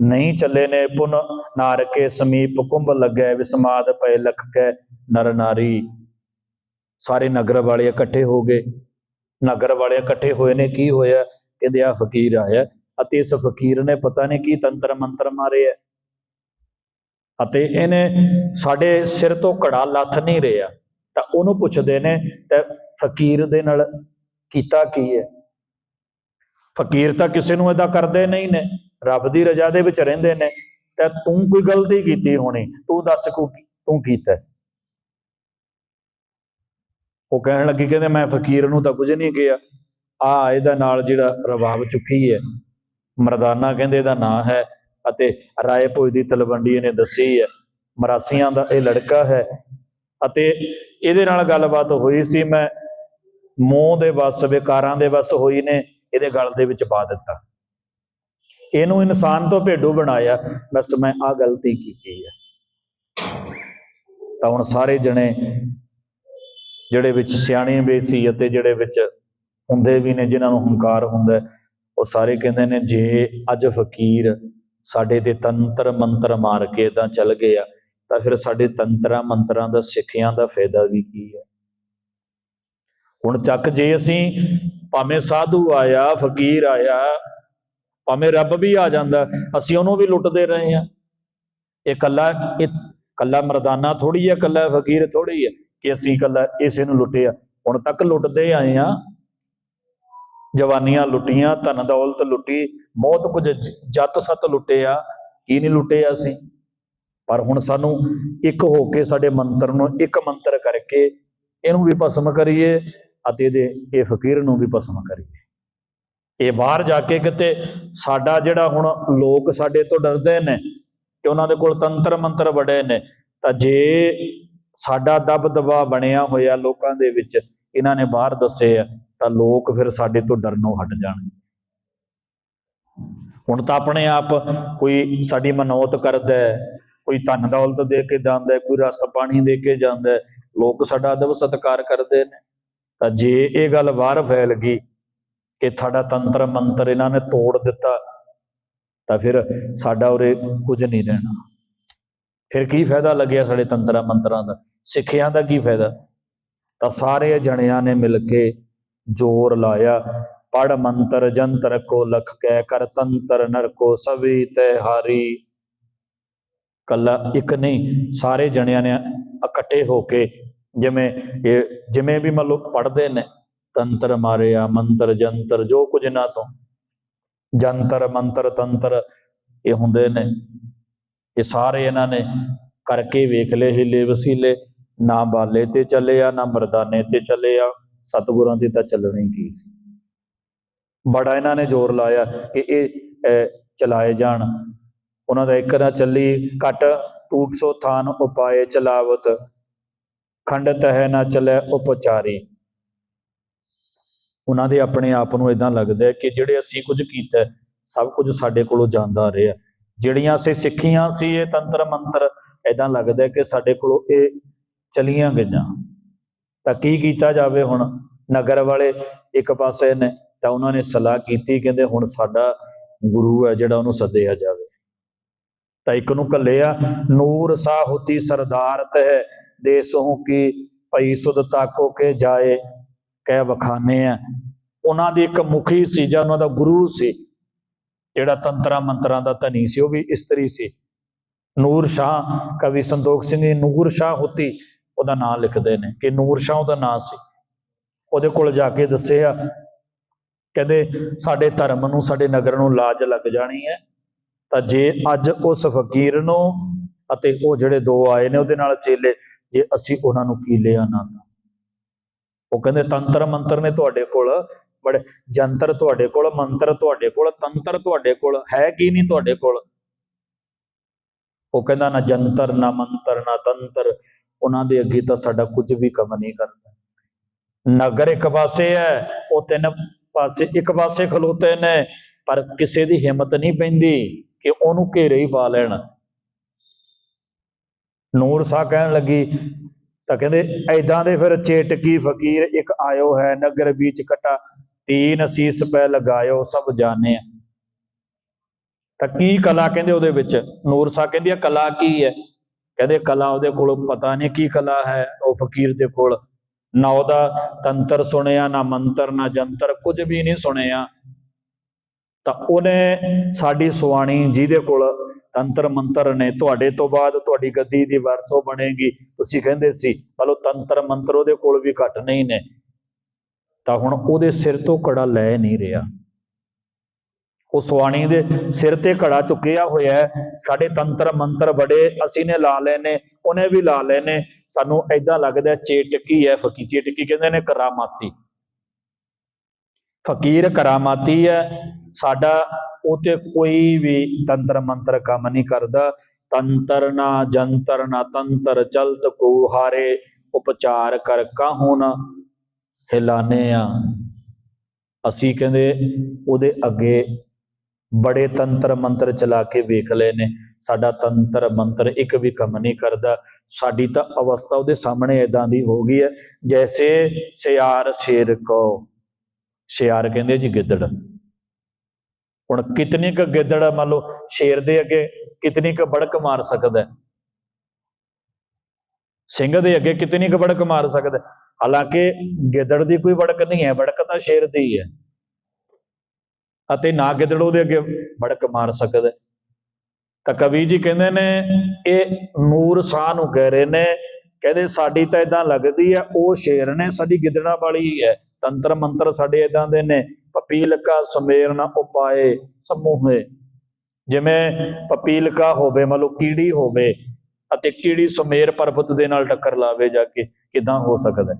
ਨਹੀਂ ਚੱਲੇ ਨੇ, ਪੁਨ ਨਾਰਕੇ ਸਮੀਪ ਕੁੰਭ ਲੱਗੈ, ਵਿਸਮਾਦ ਪਏ ਲਖ ਕੈ ਨਰ ਨਾਰੀ। ਸਾਰੇ ਨਗਰ ਵਾਲੇ ਇਕੱਠੇ ਹੋ ਗਏ। ਨਗਰ ਵਾਲੇ ਇਕੱਠੇ ਹੋਏ ਨੇ, ਕੀ ਹੋਇਆ? ਕਹਿੰਦੇ ਆ ਫਕੀਰ ਆਇਆ। ਅਤੇ ਇਸ ਫਕੀਰ ਨੇ ਪਤਾ ਨਹੀਂ ਕੀ ਤੰਤਰ ਮੰਤਰ ਮਾਰੇ ਆ। ਅਤੇ ਇਹਨੇ ਸਾਡੇ ਸਿਰ ਤੋਂ ਘੜਾ ਲੱਥ ਨਹੀਂ ਰਿਹਾ। ਤਾਂ ਉਹਨੂੰ ਪੁੱਛਦੇ ਨੇ, ਤੇ ਫਕੀਰ ਦੇ ਨਾਲ ਕੀਤਾ ਕੀ ਹੈ? ਫਕੀਰ ਤਾਂ ਕਿਸੇ ਨੂੰ ਏਦਾਂ ਕਰਦੇ ਨਹੀਂ ਨੇ। ਰੱਬ ਦੀ ਰਜ਼ਾ ਦੇ ਵਿੱਚ ਰਹਿੰਦੇ ਨੇ। ਤੇ ਤੂੰ ਕੋਈ ਗਲਤੀ ਕੀਤੀ ਹੋਣੀ? ਤੂੰ ਦੱਸ ਕੋ ਤੂੰ ਕੀਤਾ ਉਹ ਕਹਿਣ ਲੱਗੀ, ਕਹਿੰਦੇ ਮੈਂ ਫਕੀਰ ਨੂੰ ਤਾਂ ਕੁਝ ਨਹੀਂ ਕਿਹਾ। ਆ, ਇਹਦਾ ਨਾਲ ਜਿਹੜਾ ਰਵਾਬ ਚੁੱਕੀ ਹੈ, ਮਰਦਾਨਾ ਕਹਿੰਦੇ ਇਹਦਾ ਨਾਂ ਹੈ। ਅਤੇ ਰਾਏ ਭੋਜ ਦੀ ਤਲਵੰਡੀ ਨੇ ਦੱਸੀ ਹੈ, ਮਰਾਸੀਆਂ ਦਾ ਇਹ ਲੜਕਾ ਹੈ। ਅਤੇ ਇਹਦੇ ਨਾਲ ਗੱਲਬਾਤ ਹੋਈ ਸੀ, ਮੈਂ ਮੋਹ ਦੇ ਵਸ, ਵਿਕਾਰਾਂ ਦੇ ਵਸ ਹੋਈ ਨੇ, ਇਹਦੇ ਗਲ ਦੇ ਵਿੱਚ ਪਾ ਦਿੱਤਾ। ਇਹਨੂੰ ਇਨਸਾਨ ਤੋਂ ਭੇਡੂ ਬਣਾਇਆ ਬਸ ਮੈਂ ਆ ਗਲਤੀ ਕੀਤੀ ਹੈ। ਤਾਂ ਹੁਣ ਸਾਰੇ ਜਣੇ, ਜਿਹੜੇ ਵਿੱਚ ਸਿਆਣੇ ਵੀ ਸੀ ਅਤੇ ਜਿਹੜੇ ਵਿੱਚ ਹੁੰਦੇ ਵੀ ਨੇ, ਜਿਨ੍ਹਾਂ ਨੂੰ ਹੰਕਾਰ ਹੁੰਦਾ ਉਹ ਸਾਰੇ ਕਹਿੰਦੇ ਨੇ, ਜੇ ਅੱਜ ਫਕੀਰ ਸਾਡੇ ਤੇ ਤੰਤਰ ਮੰਤਰ ਮਾਰ ਕੇ ਤਾਂ ਚੱਲ ਗਏ ਆ, ਤਾਂ ਫਿਰ ਸਾਡੇ ਤੰਤਰਾਂ ਮੰਤਰਾਂ ਦਾ, ਸਿੱਖਿਆਂ ਦਾ ਫਾਇਦਾ ਵੀ ਕੀ ਹੈ? ਹੁਣ ਚੱਕ ਜੇ ਅਸੀਂ ਭਾਵੇਂ ਸਾਧੂ ਆਇਆ, ਫਕੀਰ ਆਇਆ, ਭਾਵੇਂ ਰੱਬ ਵੀ ਆ ਜਾਂਦਾ, ਅਸੀਂ ਉਹਨੂੰ ਵੀ ਲੁੱਟਦੇ ਰਹੇ ਆ ਇਹ ਕੱਲਾ ਇਹ ਕੱਲਾ ਮਰਦਾਨਾ ਥੋੜੀ ਹੈ ਕੱਲਾ ਫਕੀਰ ਥੋੜੀ ਹੈ ਕਿ ਅਸੀਂ ਕੱਲਾ ਇਸੇ ਨੂੰ ਲੁੱਟਿਆ। ਹੁਣ ਤੱਕ ਲੁੱਟਦੇ ਆਏ ਆ ਜਵਾਨੀਆਂ ਲੁੱਟੀਆਂ, ਧਨ ਦੌਲਤ ਲੁੱਟੀ ਬਹੁਤ ਕੁਝ ਜੱਤ ਸੱਤ ਲੁੱਟੇ ਆ, ਕੀ ਨਹੀਂ ਲੁੱਟੇ ਅਸੀਂ? ਪਰ ਹੁਣ ਸਾਨੂੰ ਇੱਕ ਹੋ ਕੇ ਸਾਡੇ ਮੰਤਰ ਨੂੰ ਇੱਕ ਮੰਤਰ ਕਰਕੇ ਇਹਨੂੰ ਵੀ ਭਸਮ ਕਰੀਏ ਅਤੇ ਇਹਦੇ, ਇਹ ਫਕੀਰ ਨੂੰ ਵੀ ਭਸਮ ਕਰੀਏ। ਇਹ ਬਾਹਰ ਜਾ ਕੇ ਕਿਤੇ ਸਾਡਾ ਜਿਹੜਾ ਹੁਣ ਲੋਕ ਸਾਡੇ ਤੋਂ ਡਰਦੇ ਨੇ ਕਿ ਉਹਨਾਂ ਦੇ ਕੋਲ ਤੰਤਰ ਮੰਤਰ ਬੜੇ ਨੇ, ਤਾਂ ਜੇ ਸਾਡਾ ਦਬ ਦਬਾ ਬਣਿਆ ਹੋਇਆ ਲੋਕਾਂ ਦੇ ਵਿੱਚ, ਇਹਨਾਂ ਨੇ ਬਾਹਰ ਦੱਸੇ ਆ ਤਾਂ ਲੋਕ ਫਿਰ ਸਾਡੇ ਤੋਂ ਡਰਨੋਂ ਹਟ ਜਾਣਗੇ ਹੁਣ ਤਾਂ ਆਪਣੇ ਆਪ ਕੋਈ ਸਾਡੀ ਮਨੌਤ ਕਰਦਾ ਹੈ, ਕੋਈ ਧਨ ਦੌਲਤ ਦੇ ਕੇ ਜਾਂਦਾ ਕੋਈ ਰਸਤ ਪਾਣੀ ਦੇ ਕੇ ਜਾਂਦਾ ਲੋਕ ਸਾਡਾ ਅਦਬ ਸਤਿਕਾਰ ਕਰਦੇ ਨੇ। ਤਾਂ ਜੇ ਇਹ ਗੱਲ ਬਾਹਰ ਫੈਲ ਗਈ ਕਿ ਤੁਹਾਡਾ ਤੰਤਰ ਮੰਤਰ ਇਹਨਾਂ ਨੇ ਤੋੜ ਦਿੱਤਾ, ਤਾਂ ਫਿਰ ਸਾਡਾ ਉਰੇ ਕੁਝ ਨਹੀਂ ਰਹਿਣਾ। ਫਿਰ ਕੀ ਫਾਇਦਾ ਲੱਗਿਆ ਸਾਡੇ ਤੰਤਰਾਂ ਮੰਤਰਾਂ ਦਾ? ਸਿੱਖਿਆਂ ਦਾ ਕੀ ਫਾਇਦਾ? ਤਾਂ ਸਾਰੇ ਜਣਿਆਂ ਨੇ ਮਿਲ ਕੇ ਜ਼ੋਰ ਲਾਇਆ। ਪੜ ਮੰਤਰ ਜੰਤਰ ਕੋ ਲਖ ਕਹਿ ਕਰ ਤੰਤਰ ਨਰ ਕੋ ਸਭੀ ਤੇ ਹਾਰੀ। ਕੱਲਾ ਇੱਕ ਨਹੀਂ, ਸਾਰੇ ਜਣਿਆਂ ਨੇ ਇਕੱਠੇ ਹੋ ਕੇ ਜਿਵੇਂ ਇਹ ਜਿਵੇਂ ਵੀ ਮੰਨ ਲਓ ਪੜਦੇ ਨੇ, ਤੰਤਰ ਮਾਰਿਆ, ਮੰਤਰ ਜੰਤਰ ਜੋ ਕੁਝ ਨਾ ਤੋਂ। ਜੰਤਰ, ਮੰਤਰ, ਤੰਤਰ ਇਹ ਹੁੰਦੇ ਨੇ। ਇਹ ਸਾਰੇ ਇਹਨਾਂ ਨੇ ਕਰਕੇ ਵੇਖ ਲਏ, ਹਿੱਲੇ ਵਸੀਲੇ, ਨਾ ਬਾਲੇ ਤੇ ਚੱਲੇ ਆ ਨਾ ਮਰਦਾਨੇ ਤੇ ਚੱਲੇ ਆ ਸਤਿਗੁਰਾਂ ਤੇ ਤਾਂ ਚੱਲਣੀ ਕੀ ਸੀ? ਬੜਾ ਇਹਨਾਂ ਨੇ ਜ਼ੋਰ ਲਾਇਆ ਕਿ ਇਹ ਚਲਾਏ ਜਾਣ। ਉਹਨਾਂ ਦਾ ਇੱਕ ਨਾ ਚੱਲੀ ਘਟ ਟੂਟ ਸੋ ਥਾਨ ਉਪਾਏ ਚਲਾਵਤ। ਖੰਡਤ ਹੈ ਨਾ ਚਲੇ ਉਪਚਾਰੀ। ਉਹਨਾਂ ਦੇ ਆਪਣੇ ਆਪ ਨੂੰ ਇਦਾਂ ਲੱਗਦਾ ਕਿ ਜਿਹੜੇ ਅਸੀਂ ਕੁਝ ਕੀਤਾ, ਸਭ ਕੁਝ ਸਾਡੇ ਕੋਲੋਂ ਜਾਂਦਾ ਰਿਹਾ। ਜਿਹੜੀਆਂ ਅਸੀਂ ਸਿੱਖੀਆਂ ਸੀ ਇਹ ਤੰਤਰ ਮੰਤਰ ਇਦਾਂ ਲੱਗਦਾ ਕਿ ਸਾਡੇ ਕੋਲੋਂ ਇਹ ਚਲੀਆਂ ਗਈਆਂ। ਤਾਂ ਕੀ ਕੀਤਾ ਜਾਵੇ ਹੁਣ? ਨਗਰ ਵਾਲੇ ਇੱਕ ਪਾਸੇ ਨੇ, ਤਾਂ ਉਹਨਾਂ ਨੇ ਸਲਾਹ ਕੀਤੀ, ਕਹਿੰਦੇ ਹੁਣ ਸਾਡਾ ਗੁਰੂ ਹੈ ਜਿਹੜਾ ਉਹਨੂੰ ਸੱਦਿਆ ਜਾਵੇ। ਤਾਂ ਇੱਕ ਨੂੰ ਕੱਲਿਆ ਨੂਰ ਸਾਹੁਤੀ ਸਰਦਾਰ ਤਹਿ ਦੇਸੋਂ ਕੀ ਭਈ ਸੁਧ ਤਾਕੋ ਕੇ ਜਾਏ, ਕਹਿ ਵਖਾਨੇ ਆ। ਉਹਨਾਂ ਦੀ ਇੱਕ ਮੁਖੀ ਸੀ ਜਾਂ ਉਹਨਾਂ ਦਾ ਗੁਰੂ ਸੀ, ਜਿਹੜਾ ਤੰਤਰਾ ਮੰਤਰਾਂ ਦਾ ਧਨੀ ਸੀ, ਉਹ ਵੀ ਇਸਤਰੀ ਸੀ। ਨੂਰ ਸ਼ਾਹ, ਕਵੀ ਸੰਤੋਖ ਸਿੰਘ ਦੀ ਨੂਰ ਸ਼ਾਹ ਹੁਤੀ ਉਹਦਾ ਨਾਂ ਲਿਖਦੇ ਨੇ ਕਿ ਨੂਰ ਸ਼ਾਹ ਉਹਦਾ ਨਾਂ ਸੀ। ਉਹਦੇ ਕੋਲ ਜਾ ਕੇ ਦੱਸਿਆ, ਕਹਿੰਦੇ ਸਾਡੇ ਧਰਮ ਨੂੰ, ਸਾਡੇ ਨਗਰ ਨੂੰ ਲਾਜ ਲੱਗ ਜਾਣੀ ਹੈ। ਤਾਂ ਜੇ ਅੱਜ ਉਸ ਫਕੀਰ ਨੂੰ ਅਤੇ ਉਹ ਜਿਹੜੇ ਦੋ ਆਏ ਨੇ ਉਹਦੇ ਨਾਲ ਚੇਲੇ, ਜੇ ਅਸੀਂ ਉਹਨਾਂ ਨੂੰ ਕੀ ਲਿਆ ਨਾ ਉਹ ਕਹਿੰਦੇ ਤੰਤਰ ਮੰਤਰ ਨੇ ਤੁਹਾਡੇ ਕੋਲ, ਬੜੇ ਜੰਤਰ ਤੁਹਾਡੇ ਕੋਲ, ਮੰਤਰ ਤੁਹਾਡੇ ਕੋਲ, ਤੰਤਰ ਤੁਹਾਡੇ ਕੋਲ, ਹੈ ਕੀ ਨਹੀਂ ਤੁਹਾਡੇ ਕੋਲ? ਉਹ ਕਹਿੰਦਾ ਨਾ ਜੰਤਰ, ਨਾ ਮੰਤਰ, ਨਾ ਤੰਤਰ। ਉਹਨਾਂ ਦੇ ਅੱਗੇ ਤਾਂ ਸਾਡਾ ਕੁਝ ਵੀ ਕੰਮ ਨਹੀਂ ਕਰਦਾ। ਨਗਰ ਇੱਕ ਪਾਸੇ ਹੈ, ਉਹ ਤਿੰਨ ਪਾਸੇ, ਇੱਕ ਪਾਸੇ ਖਲੋਤੇ ਨੇ, ਪਰ ਕਿਸੇ ਦੀ ਹਿੰਮਤ ਨਹੀਂ ਪੈਂਦੀ ਕਿ ਉਹਨੂੰ ਘੇਰੇ ਹੀ ਪਾ ਲੈਣ। ਨੂਰ ਸਾਹ ਕਹਿਣ ਲੱਗੀ, ਤਾਂ ਕਹਿੰਦੇ ਐਦਾਂ ਦੇ ਫਿਰ ਚੇਟਕੀ ਫਕੀਰ ਇੱਕ ਆਇਓ ਹੈ, ਨਗਰ ਵਿੱਚ ਕਟਾ ਤੀਨ ਅਸੀਸ ਪੈ ਲਗਾਇਓ, ਸਭ ਜਾਣੇ ਤਾਂ ਕੀ ਕਲਾ ਕਹਿੰਦੇ ਉਹਦੇ ਵਿੱਚ? ਨੂਰ ਸਾਹ ਕਹਿੰਦੀ ਆ, ਕਲਾ ਕੀ ਹੈ? ਕਹਿੰਦੇ ਕਲਾ ਉਹਦੇ ਕੋਲ ਪਤਾ ਨਹੀਂ ਕੀ ਕਲਾ ਹੈ, ਉਹ ਫਕੀਰ ਦੇ ਕੋਲ। ਨਾ ਉਹਦਾ ਤੰਤਰ ਸੁਣਿਆ, ਨਾ ਮੰਤਰ, ਨਾ ਜੰਤਰ, ਕੁਝ ਵੀ ਨਹੀਂ ਸੁਣਿਆ। ਤਾਂ ਉਹਨੇ ਸਾਡੀ ਸੁਆਣੀ ਜਿਹਦੇ ਕੋਲ ਤੰਤਰ ਮੰਤਰ ਨੇ, ਤੁਹਾਡੇ ਤੋਂ ਬਾਅਦ ਤੁਹਾਡੀ ਗੱਦੀ ਦੀ ਵਰਸੋ ਬਣੇਗੀ। ਤੁਸੀਂ ਕਹਿੰਦੇ ਸੀ ਮਤਲਬ ਤੰਤਰ ਮੰਤਰ ਉਹਦੇ ਕੋਲ ਵੀ ਘੱਟ ਨਹੀਂ ਨੇ। ਤਾਂ ਹੁਣ ਉਹਦੇ ਸਿਰ ਤੋਂ ਕੜਾ ਲੈ ਨਹੀਂ ਰਿਹਾ। ਉਹ ਸੁਆਣੀ ਦੇ ਸਿਰ ਤੇ ਘੜਾ ਚੁੱਕਿਆ ਹੋਇਆ ਹੈ। ਸਾਡੇ ਤੰਤਰ ਮੰਤਰ ਬੜੇ, ਅਸੀਂ ਨੇ ਲਾ ਲਏ ਨੇ, ਉਹਨੇ ਵੀ ਲਾ ਲਏ ਸਾਨੂੰ ਐਦਾਂ ਲੱਗਦਾ ਚੇਟਕੀ ਹੈ ਫਕੀ ਚੇਟਕੀ ਕਹਿੰਦੇ ਨੇ ਕਰਾਮਾਤੀ। ਫਕੀਰ ਕਰਾਮਾਤੀ ਹੈ। ਸਾਡਾ ਉਹ ਤੇ ਕੋਈ ਵੀ ਤੰਤਰ ਮੰਤਰ ਕੰਮ ਨਹੀਂ ਕਰਦਾ। ਤੰਤਰ ਨਾ ਜੰਤਰ ਨਾ ਤੰਤਰ ਚਲਤ ਕੋ ਹਾਰੇ। ਉਪਚਾਰ ਕਰ ਕਾਹੂ ਨਾ ਹਿਲਾਨੇ ਆ ਅਸੀਂ ਕਹਿੰਦੇ ਉਹਦੇ ਅੱਗੇ ਬੜੇ ਤੰਤਰ ਮੰਤਰ ਚਲਾ ਕੇ ਵੇਖ ਲਏ ਨੇ। ਸਾਡਾ ਤੰਤਰ ਮੰਤਰ ਇੱਕ ਵੀ ਕੰਮ ਨਹੀਂ ਕਰਦਾ। ਸਾਡੀ ਤਾਂ ਅਵਸਥਾ ਉਹਦੇ ਸਾਹਮਣੇ ਇਦਾਂ ਦੀ ਹੋ ਗਈ ਹੈ, ਜੈਸੇ ਸਿਆਰ ਸ਼ੇਰ ਕੋ। ਸ਼ਿਆਰ ਕਹਿੰਦੇ ਜੀ ਗਿੱਦੜ। ਹੁਣ ਕਿਤਨੀ ਕ ਗਿੱਦੜ ਮੰਨ ਲਓ ਸ਼ੇਰ ਦੇ ਅੱਗੇ ਕਿਤਨੀ ਕ ਬੜਕ ਮਾਰ ਸਕਦਾ ਸਿੰਘ ਦੇ ਅੱਗੇ ਕਿਤਨੀ ਕ ਬੜਕ ਮਾਰ ਸਕਦਾ ਹਾਲਾਂਕਿ ਗਿੱਦੜ ਦੀ ਕੋਈ ਬੜਕ ਨਹੀਂ ਹੈ ਬੜਕ ਤਾਂ ਸ਼ੇਰ ਦੀ ਹੈ। ਅਤੇ ਨਾ ਗਿੱਦੜ ਉਹਦੇ ਅੱਗੇ ਬੜਕ ਮਾਰ ਸਕਦਾ ਤਾਂ ਕਵੀ ਜੀ ਕਹਿੰਦੇ ਨੇ, ਇਹ ਨੂਰ ਸਾਹ ਨੂੰ ਕਹਿ ਰਹੇ ਨੇ, ਕਹਿੰਦੇ ਸਾਡੀ ਤਾਂ ਇਦਾਂ ਲੱਗਦੀ ਹੈ, ਉਹ ਸ਼ੇਰ ਨੇ ਸਾਡੀ ਗਿੱਦੜਾਂ ਵਾਲੀ ਹੈ ਤੰਤਰ ਮੰਤਰ ਸਾਡੇ ਇਦਾਂ ਦੇ ਨੇ, ਪਪੀਲਕਾ ਸਮੇਰ ਨਾ ਉਪਾਏ ਸਮੂਹੇ। ਜਿਵੇਂ ਪਪੀਲਕਾ ਹੋਵੇ ਮਤਲਬ ਕੀੜੀ ਹੋਵੇ, ਅਤੇ ਕੀੜੀ ਸੁਮੇਰ ਪਰਬਤ ਦੇ ਨਾਲ ਟੱਕਰ ਲਾਵੇ ਜਾ ਕੇ, ਕਿਦਾਂ ਹੋ ਸਕਦਾ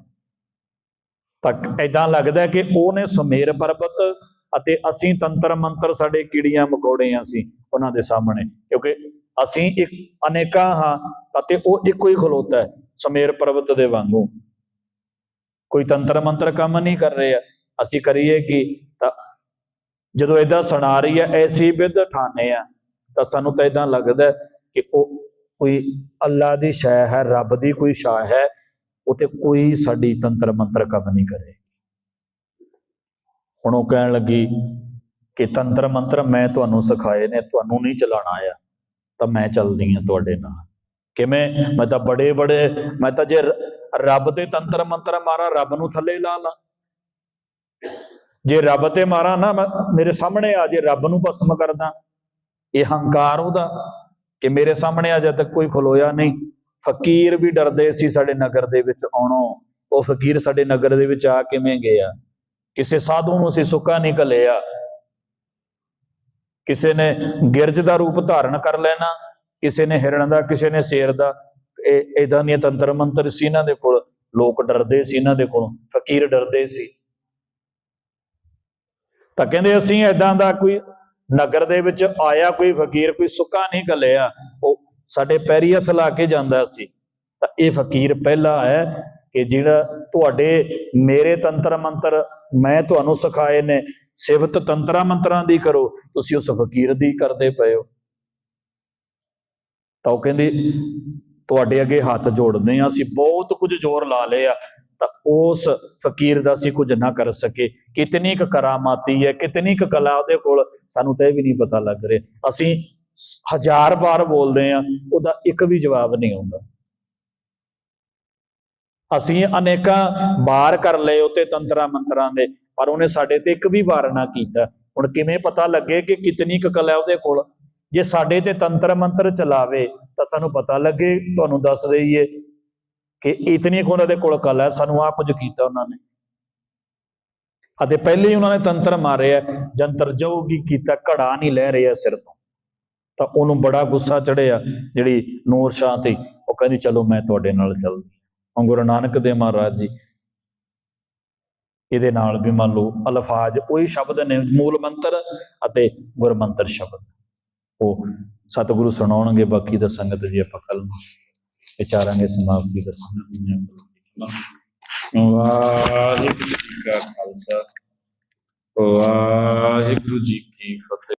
ਤਾਂ ਐਦਾਂ ਲੱਗਦਾ ਕਿ ਉਹਨੇ ਸਮੇਰ ਪਰਬਤ ਅਤੇ ਅਸੀਂ ਤੰਤਰ ਮੰਤਰ ਸਾਡੇ ਕੀੜੀਆਂ ਮਕੌੜੇ ਹਾਂ ਅਸੀਂ ਉਹਨਾਂ ਦੇ ਸਾਹਮਣੇ, ਕਿਉਂਕਿ ਅਸੀਂ ਇੱਕ ਅਨੇਕਾਂ ਹਾਂ ਅਤੇ ਉਹ ਇੱਕੋ ਹੀ ਖਲੋਤਾ ਹੈ, ਸੁਮੇਰ ਪਰਬਤ ਦੇ ਵਾਂਗੂ। ਕੋਈ ਤੰਤਰ ਮੰਤਰ ਕੰਮ ਨਹੀਂ ਕਰ ਰਿਹਾ ਅਸੀਂ ਕਰੀਏ ਕਿ? ਤਾਂ ਜਦੋਂ ਇਦਾਂ ਸੁਣਾ ਰਹੀ ਹੈ, ਐਸੀ ਵਿਦ ਠਾਣੇ ਆ, ਤਾਂ ਸਾਨੂੰ ਤਾਂ ਇਦਾਂ ਲੱਗਦਾ ਕਿ ਉਹ ਕੋਈ ਅੱਲਾ ਦੀ ਸ਼ੈ ਹੈ, ਰੱਬ ਦੀ ਕੋਈ ਸ਼ਾ ਹੈ, ਉਹ ਤੇ ਕੋਈ ਸਾਡੀ ਤੰਤਰ ਮੰਤਰ ਕੰਮ ਨਹੀਂ ਕਰੇ ਹੁਣ ਉਹ ਕਹਿਣ ਲੱਗੀ ਕਿ ਤੰਤਰ ਮੰਤਰ ਮੈਂ ਤੁਹਾਨੂੰ ਸਿਖਾਏ ਨੇ, ਤੁਹਾਨੂੰ ਨਹੀਂ ਚਲਾਣਾ ਆ ਤਾਂ ਮੈਂ ਚੱਲਦੀ ਹਾਂ ਤੁਹਾਡੇ ਨਾਲ। ਕਿਵੇਂ? ਮੈਂ ਤਾਂ ਬੜੇ ਬੜੇ, ਮੈਂ ਤਾਂ ਜੇ ਰੱਬ ਤੇ ਤੰਤਰ ਮੰਤਰ ਮਾਰਾ, ਰੱਬ ਨੂੰ ਥੱਲੇ ਲਾ ਲਾਂ। ਜੇ ਰੱਬ ਤੇ ਮਾਰਾ ਨਾ, ਮੈਂ- ਮੇਰੇ ਸਾਹਮਣੇ ਆ ਜੇ ਰੱਬ ਨੂੰ ਭਸਮ ਕਰਦਾ, ਇਹ ਹੰਕਾਰ ਉਹਦਾ, ਕਿ ਮੇਰੇ ਸਾਹਮਣੇ ਅਜੇ ਤੱਕ ਕੋਈ ਖਲੋਇਆ ਨਹੀਂ। ਫਕੀਰ ਵੀ ਡਰਦੇ ਸੀ ਸਾਡੇ ਨਗਰ ਦੇ ਵਿੱਚ ਆਉਣੋਂ। ਉਹ ਫਕੀਰ ਸਾਡੇ ਨਗਰ ਦੇ ਵਿੱਚ ਆ ਕਿਵੇਂ ਗਿਆ? ਕਿਸੇ ਸਾਧੂ ਨੂੰ ਅਸੀਂ ਸੁੱਕਾ ਨਹੀਂ ਘੱਲਿਆ। ਕਿਸੇ ਨੇ ਗਿਰਜ ਦਾ ਰੂਪ ਧਾਰਨ ਕਰ ਲੈਣਾ, ਕਿਸੇ ਨੇ ਹਿਰਣ ਦਾ, ਕਿਸੇ ਨੇ ਸ਼ੇਰ ਦਾ। ਇਹ ਇਦਾਂ ਦੀਆਂ ਤੰਤਰ ਮੰਤਰ ਸੀ ਇਹਨਾਂ ਦੇ ਕੋਲ। ਲੋਕ ਡਰਦੇ ਸੀ ਇਹਨਾਂ ਦੇ ਕੋਲ, ਫਕੀਰ ਡਰਦੇ ਸੀ। ਤਾਂ ਕਹਿੰਦੇ ਅਸੀਂ ਇਦਾਂ ਦਾ ਕੋਈ ਨਗਰ ਦੇ ਵਿੱਚ ਆਇਆ, ਕੋਈ ਫਕੀਰ ਕੋਈ ਸੁੱਕਾ ਨਹੀਂ ਘੱਲਿਆ, ਉਹ ਸਾਡੇ ਪੈਰੀ ਹੱਥ ਲਾ ਕੇ ਜਾਂਦਾ ਸੀ। ਤਾਂ ਇਹ ਫਕੀਰ ਪਹਿਲਾ ਹੈ ਕਿ ਜਿਹੜਾ ਤੁਹਾਡੇ ਮੇਰੇ ਤੰਤਰ ਮੰਤਰ ਮੈਂ ਤੁਹਾਨੂੰ ਸਿਖਾਏ ਨੇ। ਸਿਵਤ ਤੰਤਰਾ ਮੰਤਰਾਂ ਦੀ ਕਰੋ, ਤੁਸੀਂ ਉਸ ਫਕੀਰ ਦੀ ਕਰਦੇ ਪਏ ਹੋ। ਤਾਂ ਉਹ ਕਹਿੰਦੇ, ਤੁਹਾਡੇ ਅੱਗੇ ਹੱਥ ਜੋੜਦੇ ਆ ਅਸੀਂ ਬਹੁਤ ਕੁਝ ਜ਼ੋਰ ਲਾ ਲਏ ਆ, ਤਾਂ ਉਸ ਫਕੀਰ ਦਾ ਅਸੀਂ ਕੁਝ ਨਾ ਕਰ ਸਕੇ। ਕਿਤਨੀ ਕੁ ਕਰਾਮਾਤੀ ਹੈ, ਕਿਤਨੀ ਕੁ ਕਲਾ ਉਹਦੇ ਕੋਲ, ਸਾਨੂੰ ਤਾਂ ਇਹ ਵੀ ਨਹੀਂ ਪਤਾ ਲੱਗ ਰਿਹਾ। ਅਸੀਂ ਹਜ਼ਾਰ ਵਾਰ ਬੋਲਦੇ ਆ ਉਹਦਾ ਇੱਕ ਵੀ ਜਵਾਬ ਨਹੀਂ ਆਉਂਦਾ। ਅਸੀਂ ਅਨੇਕਾਂ ਵਾਰ ਕਰ ਲਏ ਉਤੇ ਤੰਤਰਾ ਮੰਤਰਾਂ ਦੇ, ਪਰ ਉਹਨੇ ਸਾਡੇ ਤੇ ਇੱਕ ਵੀ ਵਾਰ ਨਾ ਕੀਤਾ। ਹੁਣ ਕਿਵੇਂ ਪਤਾ ਲੱਗੇ ਕਿ ਕਿਤਨੀ ਕੁ ਕਲਾ ਉਹਦੇ ਕੋਲ? ਜੇ ਸਾਡੇ ਤੇ ਤੰਤਰ ਮੰਤਰ ਚਲਾਵੇ, ਤਾਂ ਸਾਨੂੰ ਪਤਾ ਲੱਗੇ, ਤੁਹਾਨੂੰ ਦੱਸ ਦਈਏ ਕਿ ਇਤਨੀ ਕੁ ਉਹਨਾਂ ਦੇ ਕੋਲ ਕਲਾ ਸਾਨੂੰ ਆ ਕੁਝ ਕੀਤਾ ਉਹਨਾਂ ਨੇ। ਅਤੇ ਪਹਿਲੇ ਹੀ ਉਹਨਾਂ ਨੇ ਤੰਤਰ ਮਾਰਿਆ ਜੰਤਰ ਜੋਗੀ ਕੀਤਾ, ਘੜਾ ਨਹੀਂ ਲੈ ਰਿਹਾ ਸਿਰ ਤੋਂ। ਤਾਂ ਉਹਨੂੰ ਬੜਾ ਗੁੱਸਾ ਚੜਿਆ ਜਿਹੜੀ ਨੂਰ ਸ਼ਾਹ ਤੇ, ਉਹ ਕਹਿੰਦੀ, ਚਲੋ ਮੈਂ ਤੁਹਾਡੇ ਨਾਲ ਚੱਲਦੀ ਹਾਂ ਗੁਰੂ ਨਾਨਕ ਦੇਵ ਮਹਾਰਾਜ ਜੀ। ਇਹਦੇ ਨਾਲ ਵੀ ਮੰਨ ਲਓ ਅਲਫਾਜ਼ ਉਹੀ ਸ਼ਬਦ ਨੇ, ਮੂਲ ਮੰਤਰ ਅਤੇ ਗੁਰਮੰਤਰ ਸ਼ਬਦ। ਉਹ ਸਤਿਗੁਰੂ ਸੁਣਾਉਣਗੇ, ਬਾਕੀ ਦਾ ਸੰਗਤ ਜੀ ਆਪਾਂ ਕੱਲ ਨੂੰ ਵਿਚਾਰਾਂਗੇ, ਸਮਾਪਤੀ ਦੱਸਾਂਗੇ ਵਾਹਿਗੁਰੂ ਜੀ ਕਾ ਖਾਲਸਾ, ਵਾਹਿਗੁਰੂ ਜੀ ਕੀ ਫਤਿਹ।